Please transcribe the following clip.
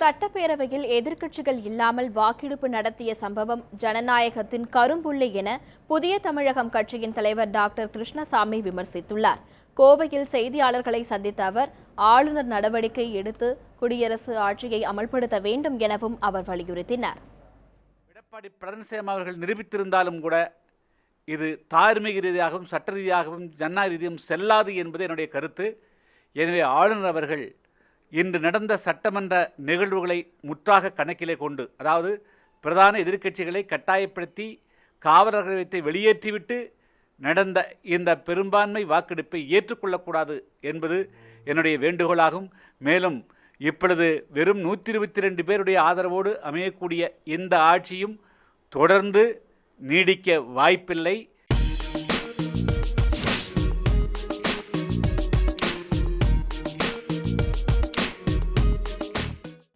சட்டப்பேரவையில் எதிர்க்கட்சிகள் இல்லாமல் வாக்கெடுப்பு நடத்திய சம்பவம் ஜனநாயகத்தின் கரும்புள்ளி என புதிய தமிழகம் கட்சியின் தலைவர் டாக்டர் கிருஷ்ணசாமி விமர்சித்துள்ளார். கோவையில் செய்தியாளர்களை சந்தித்த அவர் ஆளுநர் நடவடிக்கை எடுத்து குடியரசு ஆட்சியை அமல்படுத்த வேண்டும் எனவும் அவர் வலியுறுத்தினார். எடப்பாடி பழனிசாமி அவர்கள் நிரூபித்திருந்தாலும் கூட இது தார்மீக ரீதியாகவும் சட்ட ரீதியாகவும் ஜனநாயக ரீதியும் செல்லாது என்பது என்னுடைய கருத்து. எனவே ஆளுநர் அவர்கள் இன்று நடந்த சட்டமன்ற நிகழ்வுகளை முற்றாக கணக்கிலே கொண்டு அதாவது பிரதான எதிர்க்கட்சிகளை கட்டாயப்படுத்தி காவலர்களை வைத்து வெளியேற்றிவிட்டு நடந்த இந்த பெரும்பான்மை வாக்கெடுப்பை ஏற்றுக்கொள்ளக்கூடாது என்பது என்னுடைய வேண்டுகோளாகும். மேலும் இப்பொழுது வெறும் நூற்றி இருபத்தி ரெண்டு பேருடைய ஆதரவோடு அமையக்கூடிய இந்த ஆட்சியும் தொடர்ந்து நீடிக்க வாய்ப்பில்லை.